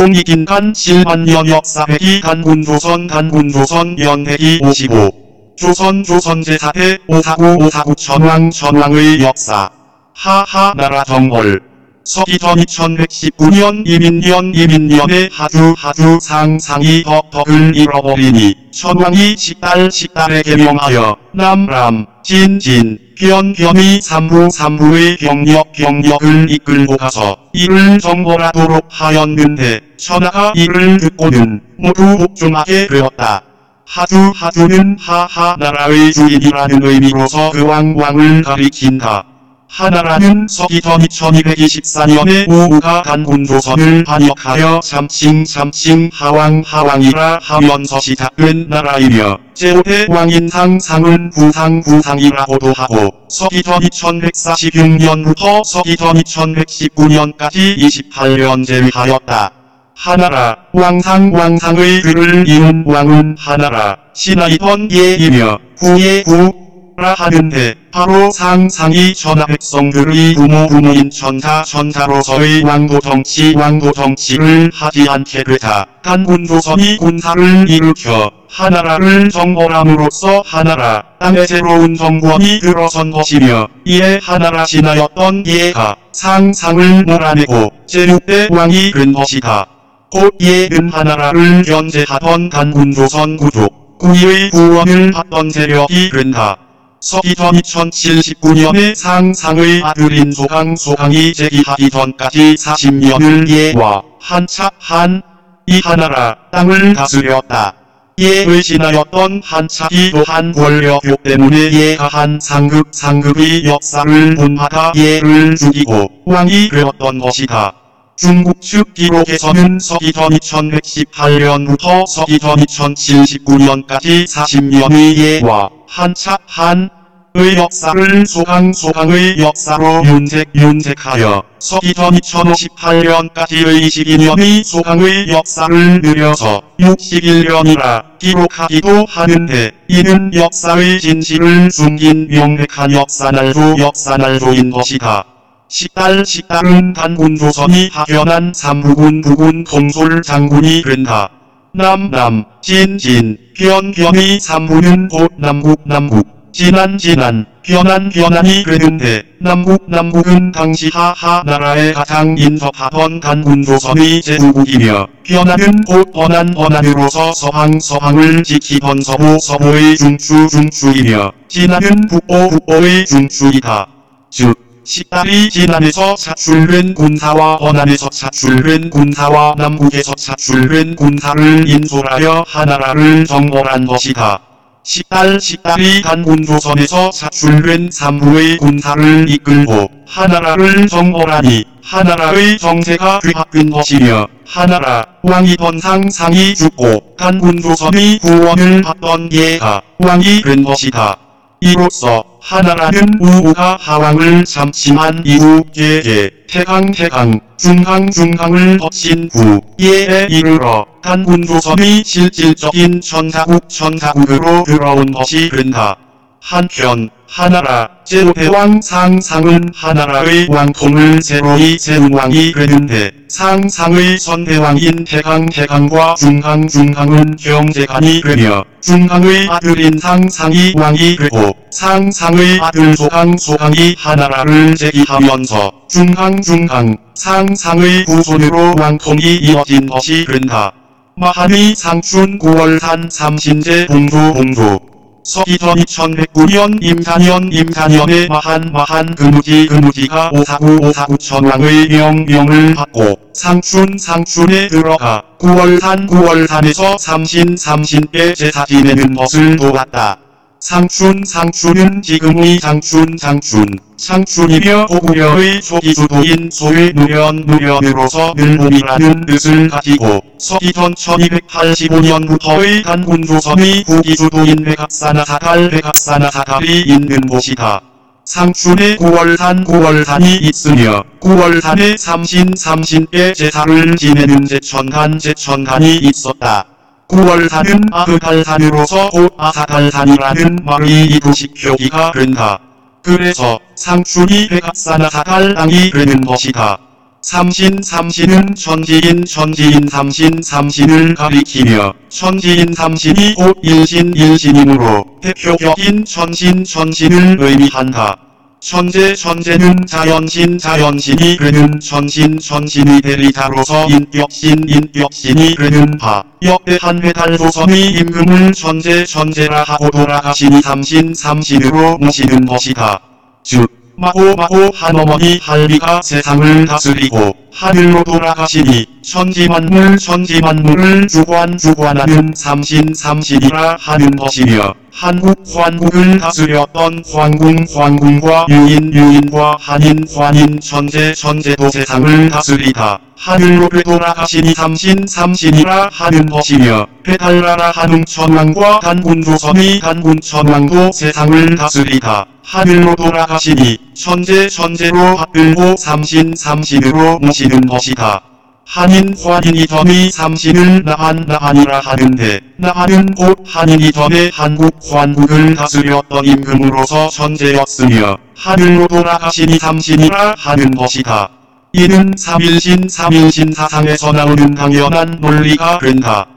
홍익인간 실만년 역사회기 단군조선 단군조선 연회기 55 조선 조선제사대 549 549 천왕 천왕의 역사. 하하 나라 정월 서기전 2119년 이민년 이민년의 하주 하주 상상이 덕덕을 잃어버리니 천왕이 식달 식달에 개명하여 남람 진진 변변이 삼부 삼부의 병력 병력을 이끌고 가서 이를 정벌하도록 하였는데 천하가 이를 듣고는 모두 복종하게 되었다. 하주 하주는 하하 나라의 주인이라는 의미로서 그 왕 왕을 가리킨다. 하나라는 서기전 2224년에 우우가 단군조선을 반역하여 참칭 참칭 하왕 하왕이라 하면서 시작된 나라이며 제5대 왕인 상 상은 부상 부상이라고도 하고 서기전 2146년부터 서기전 2119년까지 28년 제위하였다. 하나라 왕상 왕상의 글을 이은 왕은 하나라 신하이던 예이며 구의 구라 하는데 바로 상상이 천하 백성들의 부모 부모인 천사 천사로서의 왕도 정치 왕도 정치를 하지 않게 되자 단군조선이 군사를 일으켜 하나라를 정벌함으로써 하나라 땅에 새로운 정권이 들어선 것이며 이에 하나라 신하였던 예가 상상을 몰아내고 제6대 왕이 된 것이다. 곧 예은 하나라를 견제하던 단군조선 구족 구이의 구원을 받던 세력이 된다. 서기전 2079년에 상상의 아들인 소강 소강이 제기하기 전까지 40년을 예와 한차 한 이 하나라 땅을 다스렸다. 예의 신하였던 한차기 또한 권력욕 때문에 예가 한 상급 상급의 역사를 본받아 예를 죽이고 왕이 되었던 것이다. 중국 측 기록에서는 서기전 2118년부터 서기전 2079년까지 40년의 예와 한차 한의 역사를 소강 소강의 역사로 윤색 윤색하여 서기전 2058년까지의 22년의 소강의 역사를 늘려서 61년이라 기록하기도 하는데 이는 역사의 진실을 숨긴 명백한 역사날조 역사날조인 것이다. 식달 식달은 단군 조선이 하견한 삼부군 부군 통솔 장군이 된다. 남남 진진 변변의 삼부는 곧 남국 남국 진안 진안 변안 변안이 되는데 남국 남국은 당시 하하 나라에 가장 인접하던 단군 조선의 제후국이며 변안은 곧 번안 번안으로서 서항 서항을 지키던 서부 서부의 중추 중추이며 진안은 북보 북보의 중추이다. 즉 식달이 진안에서 차출된 군사와 번안에서 차출된 군사와 남국에서 차출된 군사를 인솔하여 하나라를 정벌한 것이다. 식달 식달이 단군 조선에서 차출된 삼부의 군사를 이끌고 하나라를 정벌하니 하나라의 정세가 뒤바뀐 것이며 하나라 왕이던 상상이 죽고 단군 조선의 구원을 받던 예가 왕이 된 것이다. 이로써 하나라는 우우가 하왕을 참칭한 이후 예예 태강 태강 중강 중강을 거친 후 예에 이르러 단군조선의 실질적인 천사국 천사국으로 들어온 것이 된다. 한편 하나라 제5대왕 상상은 하나라의 왕통을 새로이 세운 왕이 되는데 상상의 선대왕인 태강 태강과 중강 중강은 경제관이 되며 중강의 아들인 상상이 왕이 되고 상상의 아들 소강 소강이 하나라를 제기하면서 중강 중강 상상의 후손으로 왕통이 이어진 것이 된다. 마한의 상춘 9월산 삼신제 봉조 봉조 서기전 2109년 임사년 임사년에 마한 마한 금우지 금우지가 오사구 오사구 천왕의 명명을 받고 상춘 상춘에 들어가 9월산 9월산에서 삼신 삼신께 제사 지내는 것을 도왔다. 상춘 상춘은 지금의 장춘 장춘 상춘이며 고구려의 초기 주도인 소위 누련 누련으로서 늘봄이라는 뜻을 가지고 서기전 1285년부터의 단군 조선의 후기 주도인 백악사나 사갈 백악사나 사갈이 있는 곳이다. 상춘에 9월산 9월산이 있으며 9월산에 삼신 삼신께 제사를 지내는 제천간 제천간이 있었다. 9월산은 아흐달산으로서 곧 아사달산이라는 말이 이부식 표기가 된다. 그래서 상춘이 백악사나 사갈 땅이 되는 것이다. 삼신 삼신은 천지인 천지인 삼신 삼신을 가리키며 천지인 삼신이 곧 일신 일신이므로 대표격인 천신 천신을 의미한다. 천재 천재는 자연신 자연신이 되는 천신 천신의 대리자로서 인격신 인격신이 되는 바 역대 한 회달 조선의 임금을 천재 천재라 하고 돌아가시니 삼신 삼신으로 모시는 것이다. 즉 마호 마호 한어머니 할미가 세상을 다스리고 하늘로 돌아가시니 천지만물 천지만물을 주관 주관하는 삼신 삼신이라 하는 것이며 한국 환국을 다스렸던 황궁 황궁과 유인 유인과 한인 환인 천재 천재도 세상을 다스리다 하늘로 되돌아가시니 삼신 삼신이라 하는 것이며 페달라라 하는 천왕과 단군 조선의 단군 천왕도 세상을 다스리다 하늘로 돌아가시니 천재 천재로 받들고 삼신 삼신으로 모시는 것이다. 한인 환인이 전의 삼신을 나한 나한이라 하는데 나한은 곧 한인이 전에 한국 환국을 다스렸던 임금으로서 천재였으며 하늘로 돌아가시니 삼신이라 하는 것이다. 이는 삼일신 삼일신 사상에서 나오는 당연한 논리가 된다.